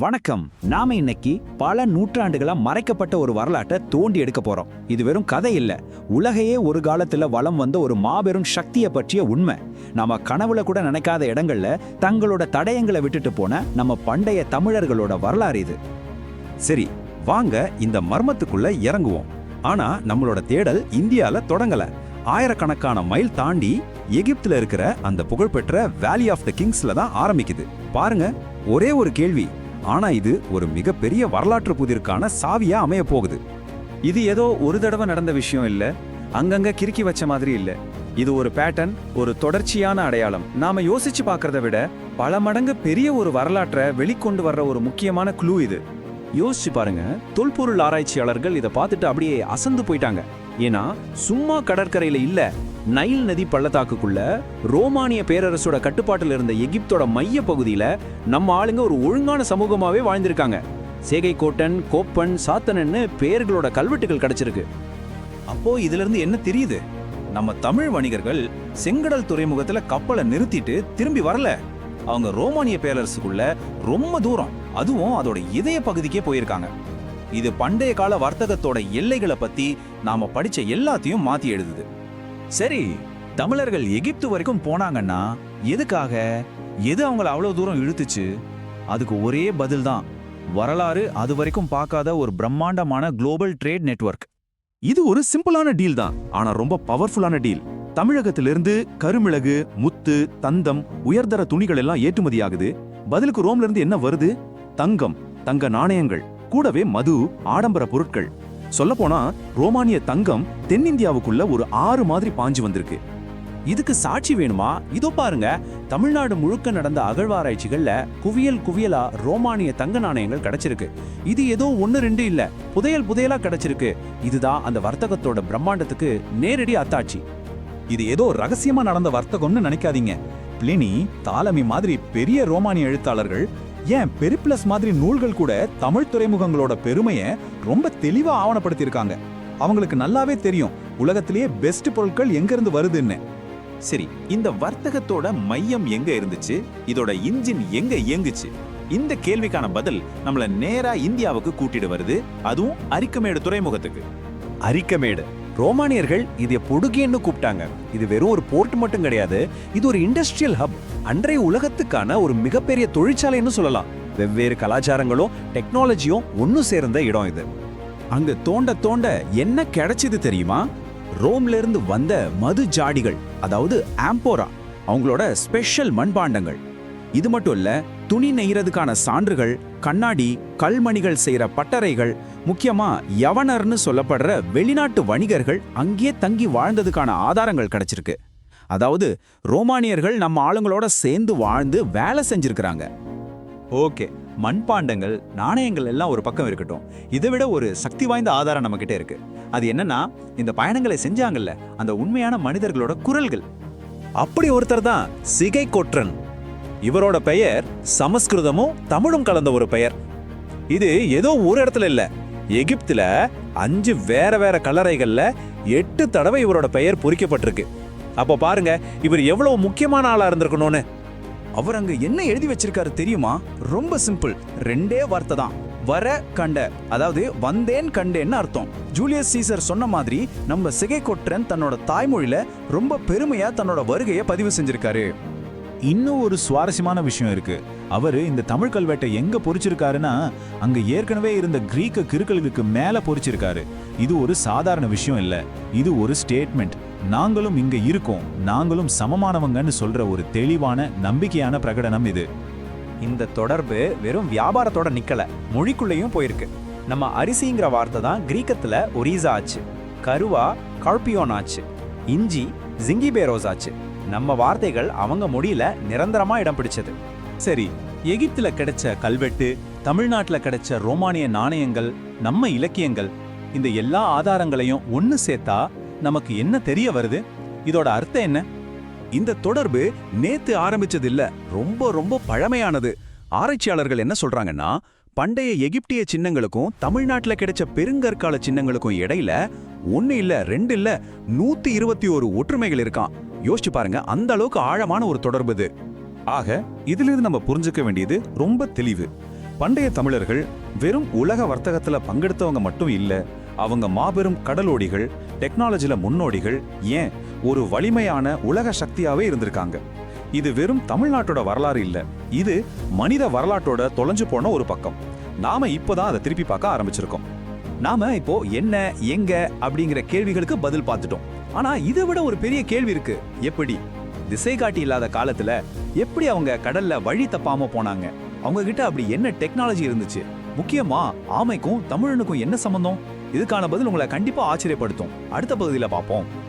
வணக்கம். நாம இன்னைக்கு பல நூற்றாண்டுகளா மறைக்கப்பட்ட ஒரு வரலாற்றை தோண்டி எடுக்க போறோம். இது வெறும் கதை இல்ல. உலகையே ஒரு காலத்துல வளம் வந்த ஒரு மாபெரும் சக்தியை பற்றிய உண்மை. நாம கனவுல கூட நினைக்காத இடங்கள்ல தங்களோட தடயங்களை விட்டுட்டு போன நம்ம பண்டைய தமிழர்களோட வரலாறு இது. சரி வாங்க இந்த மர்மத்துக்குள்ள இறங்குவோம். ஆனா நம்மளோட தேடல் இந்தியால தொடங்கல. ஆயிரக்கணக்கான மைல் தாண்டி எகிப்துல இருக்கிற அந்த புகழ்பெற்ற வேலி ஆஃப் த கிங்ஸ்ல தான் ஆரம்பிக்குது. பாருங்க ஒரே ஒரு கேள்வி. ஆனா இது ஒரு மிகப்பெரிய வரலாற்று புதிருக்கான சாவியா அமைய போகுது. இது ஏதோ ஒரு தடவை நடந்த விஷயம் இல்ல அங்கங்க கிறுக்கி வச்ச மாதிரி இல்ல. இது ஒரு பேட்டர்ன் ஒரு தொடர்ச்சியான அடையாளம். நாம யோசிச்சு பாக்குறத விட பல மடங்கு பெரிய ஒரு வரலாற்றை வெளிக்கொண்டு வர்ற ஒரு முக்கியமான க்ளூ இது. யோசிச்சு பாருங்க தொல்பொருள் ஆராய்ச்சியாளர்கள் இதை பார்த்துட்டு அப்படியே அசந்து போயிட்டாங்க. ஏன்னா சும்மா கடற்கரையில இல்ல நைல் நதி பள்ளத்தாக்குக்குள்ள ரோமானிய பேரரசோட கட்டுப்பாட்டில் இருந்த எகிப்தோட மைய பகுதியில நம்ம ஆளுங்க ஒரு ஒழுங்கான சமூகமாவே வாழ்ந்திருக்காங்க. சேகை கோட்டன் கோப்பன் சாத்தனன்னு பேர்களோட கல்வெட்டுகள் கிடைச்சிருக்கு. அப்போ இதுல இருந்து என்ன தெரியுது? நம்ம தமிழ் வணிகர்கள் செங்கடல் துறைமுகத்துல கப்பலை நிறுத்திட்டு திரும்பி வரல. அவங்க ரோமானிய பேரரசுக்குள்ள ரொம்ப தூரம். அதுவும் அதோட இதய பகுதிக்கே போயிருக்காங்க. இது பண்டைய கால வர்த்தகத்தோட எல்லைகளை பத்தி நாம படிச்ச எல்லாத்தையும் மாத்தி எழுதுது. சரி தமிழர்கள் எகிப்து வரைக்கும் போனாங்கன்னா எதுக்காக? எது அவங்கள அவ்வளோ தூரம் இழுத்துச்சு? அதுக்கு ஒரே பதில் தான் வரலாறு அது வரைக்கும் பார்க்காத ஒரு பிரம்மாண்டமான குளோபல் ட்ரேட் நெட்வொர்க். இது ஒரு சிம்பிளான டீல் தான் ஆனா ரொம்ப பவர்ஃபுல்லான டீல். தமிழகத்திலிருந்து கருமிளகு முத்து தந்தம் உயர்தர துணிகள் எல்லாம் ஏற்றுமதி ஆகுது பதிலுக்கு ரோம்ல இருந்து என்ன வருது? தங்கம் தங்க நாணயங்கள் கூடவே மது ஆடம்பர பொருட்கள். சொல்லப்போனா ரோமானிய தங்கம் தென்னிந்தியாவுக்குள்ள ஒரு ஆறு மாதிரி பாஞ்சு வந்திருக்கு. இதுக்கு சாட்சி வேணுமா? இதோ பாருங்க தமிழ்நாடு முழுக்க நடந்த அகழ்வாராய்ச்சிகள்ல குவியல் குவியலா ரோமானிய தங்க நாணயங்கள் கிடைச்சிருக்கு. இது ஏதோ ஒன்னு ரெண்டு இல்ல புதையல் புதையலா கிடைச்சிருக்கு. இதுதான் அந்த வர்த்தகத்தோட பிரம்மாண்டத்துக்கு நேரடி அத்தாட்சி. இது ஏதோ ரகசியமா நடந்த வர்த்தகம்னு நினைக்காதீங்க. பிளினி தாலமி மாதிரி பெரிய ரோமானிய எழுத்தாளர்கள் ஏன் பெரிப்ளஸ் மாதிரி நூல்கள் கூட தமிழ் துறைமுகங்களோட பெருமையை ரொம்ப தெளிவா ஆவணப்படுத்தியிருக்காங்க. அவங்களுக்கு நல்லாவே தெரியும் உலகத்திலேயே பெஸ்ட் பொருட்கள் எங்கிருந்து வருதுன்னு. சரி இந்த வர்த்தகத்தோட மையம் எங்க இருந்துச்சு? இதோட இன்ஜின் எங்க இயங்குச்சு? இந்த கேள்விக்கான பதில் நம்மள நேரா இந்தியாவுக்கு கூட்டிட்டு வருது. அதுவும் அரிக்கமேடு துறைமுகத்துக்கு. அரிக்கமேடு. ரோமானியர்கள் இதை பொடுகேன்னு கூப்பிட்டாங்க. இது வெறும் ஒரு போர்ட் மட்டும் கிடையாது. இது ஒரு இண்டஸ்ட்ரியல் ஹப் அன்றைய உலகத்துக்கான ஒரு மிகப்பெரிய தொழிற்சாலைன்னு சொல்லலாம். வெவ்வேறு கலாச்சாரங்களும் டெக்னாலஜியும் ஒன்று சேர்ந்த இடம் இது. அங்க தோண்ட தோண்ட என்ன கிடைச்சது தெரியுமா? ரோம்ல இருந்து வந்த மது ஜாடிகள் அதாவது ஆம்போரா அவங்களோட ஸ்பெஷல் மண்பாண்டங்கள். இது மட்டும் இல்ல துணி நெய்யறதுக்கான சான்றுகள் கண்ணாடி கல்மணிகள் செய்யற பட்டறைகள் முக்கியமா யவனர்னு சொல்லப்படுற வெளிநாட்டு வணிகர்கள் அங்கேயே தங்கி வாழ்ந்ததுக்கான ஆதாரங்கள் கிடைச்சிருக்கு. அதாவது ரோமானியர்கள் நம்ம ஆளுங்களோட சேர்ந்து வாழ்ந்து வேலை செஞ்சிருக்கிறாங்க. ஓகே மண்பாண்டங்கள் நாணயங்கள் எல்லாம் ஒரு பக்கம் இருக்கட்டும். இதை விட ஒரு சக்தி வாய்ந்த ஆதாரம் நம்ம கிட்ட இருக்கு. அது என்னன்னா இந்த பயணங்களை செஞ்சாங்கல்ல அந்த உண்மையான மனிதர்களோட குரல்கள். அப்படி ஒருத்தர் தான் சிகை கொற்றன். இவரோட பெயர் சமஸ்கிருதமும் தமிழும் கலந்த ஒரு பெயர். இது ஏதோ ஒரு இடத்துல இல்லை. எகிப்தில் அஞ்சு வேற வேற கல்லறைகளில் எட்டு தடவை இவரோட பெயர் பொறிக்கப்பட்டிருக்கு. அப்போ பாருங்க இவர் எவ்வளவு முக்கியமான ஆளா இருந்திருக்கணும்னு. அவர் அங்க என்ன எழுதி வச்சிருக்காரு தெரியுமா? ரொம்ப சிம்பிள். ரெண்டே வார்த்தை தான். வர கண்ட. அதாவது வந்தேன் கண்டேன்னு அர்த்தம். ஜூலியஸ் சீசர் சொன்ன மாதிரி நம்ம சிகை கொற்றன் தன்னோட தாய்மொழியில ரொம்ப பெருமையா தன்னோட வருகையை பதிவு செஞ்சிருக்காரு. இன்னும் ஒரு சுவாரஸ்யமான விஷயம் இருக்கு. அவர் இந்த தமிழ் கல்வெட்டை எங்க பொறிச்சிருக்காருன்னா அங்க ஏற்கனவே இருந்த கிரீக்க கிருக்கல்களுக்கு மேல பொறிச்சிருக்காரு. இது ஒரு சாதாரண விஷயம் இல்ல. இது ஒரு ஸ்டேட்மெண்ட். நாங்களும் இங்க இருக்கோம். நாங்களும் சமமானவங்கன்னு சொல்ற ஒரு தெளிவான நம்பிக்கையான பிரகடனம் இது. இந்த தொடர்பு வெறும் வியாபாரத்தோட நிக்கல. மொழிக்குள்ளேயும் போயிருக்கு. நம்ம அரிசிங்கிற வார்த்தை தான் கிரீக்கத்துல ஒரீசா ஆச்சு. கருவா கல்பியோன் ஆச்சு. இஞ்சி ஜிங்கி பேரோஸ் ஆச்சு. நம்ம வார்த்தைகள் அவங்க மொழியில நிரந்தரமா இடம் பிடிச்சது. சரி எகிப்துல கிடைச்ச கல்வெட்டு தமிழ்நாட்டுல கிடைச்ச ரோமானிய நாணயங்கள் நம்ம இலக்கியங்கள் இந்த எல்லா ஆதாரங்களையும் ஒன்னு சேர்த்தா நமக்கு என்ன தெரிய வருது? இதோட அர்த்தம் என்ன? இந்த தொடர்பு நேத்து ஆரம்பிச்சது இல்ல ரொம்ப ரொம்ப பழமையானது. ஆராய்ச்சியாளர்கள் என்ன சொல்றாங்கன்னா பண்டைய எகிப்திய சின்னங்களுக்கும் தமிழ்நாட்டுல கிடைச்ச பெருங்கற்கால சின்னங்களுக்கும் இடையில ஒன்னு இல்ல ரெண்டு இல்ல நூத்தி இருபத்தி ஒரு ஒற்றுமைகள் இருக்கான் யோசிச்சு பாருங்க அந்த அளவுக்கு ஆழமான ஒரு தொடர்பு இது. ஆக இதிலிருந்து நம்ம புரிஞ்சுக்க வேண்டியது ரொம்ப தெளிவு. பண்டைய தமிழர்கள் வெறும் உலக வர்த்தகத்துல பங்கெடுத்தவங்க மட்டும் இல்லை அவங்க மாபெரும் கடலோடிகள் டெக்னாலஜியில் முன்னோடிகள் ஏன் ஒரு வலிமையான உலக சக்தியாவே இருந்திருக்காங்க. இது வெறும் தமிழ்நாட்டோட வரலாறு இல்ல இது மனித வரலாற்றோட தொலைஞ்சு போன ஒரு பக்கம். நாம இப்போதான் அதை திருப்பி பார்க்க ஆரம்பிச்சிருக்கோம். நாம இப்போ என்ன எங்க அப்படிங்கிற கேள்விகளுக்கு பதில் பார்த்துட்டோம். ஆனா இதை விட ஒரு பெரிய கேள்வி இருக்கு. எப்படி? திசை காட்டி இல்லாத காலத்துல எப்படி அவங்க கடல்ல வழி தப்பாம போனாங்க? அவங்க கிட்ட அப்படி என்ன டெக்னாலஜி இருந்துச்சு? முக்கியமா ஆமைக்கும் தமிழனுக்கும் என்ன சம்பந்தம்? இதுக்கான பதில் உங்களை கண்டிப்பா ஆச்சரியப்படுத்தும். அடுத்த பகுதியில பார்ப்போம்.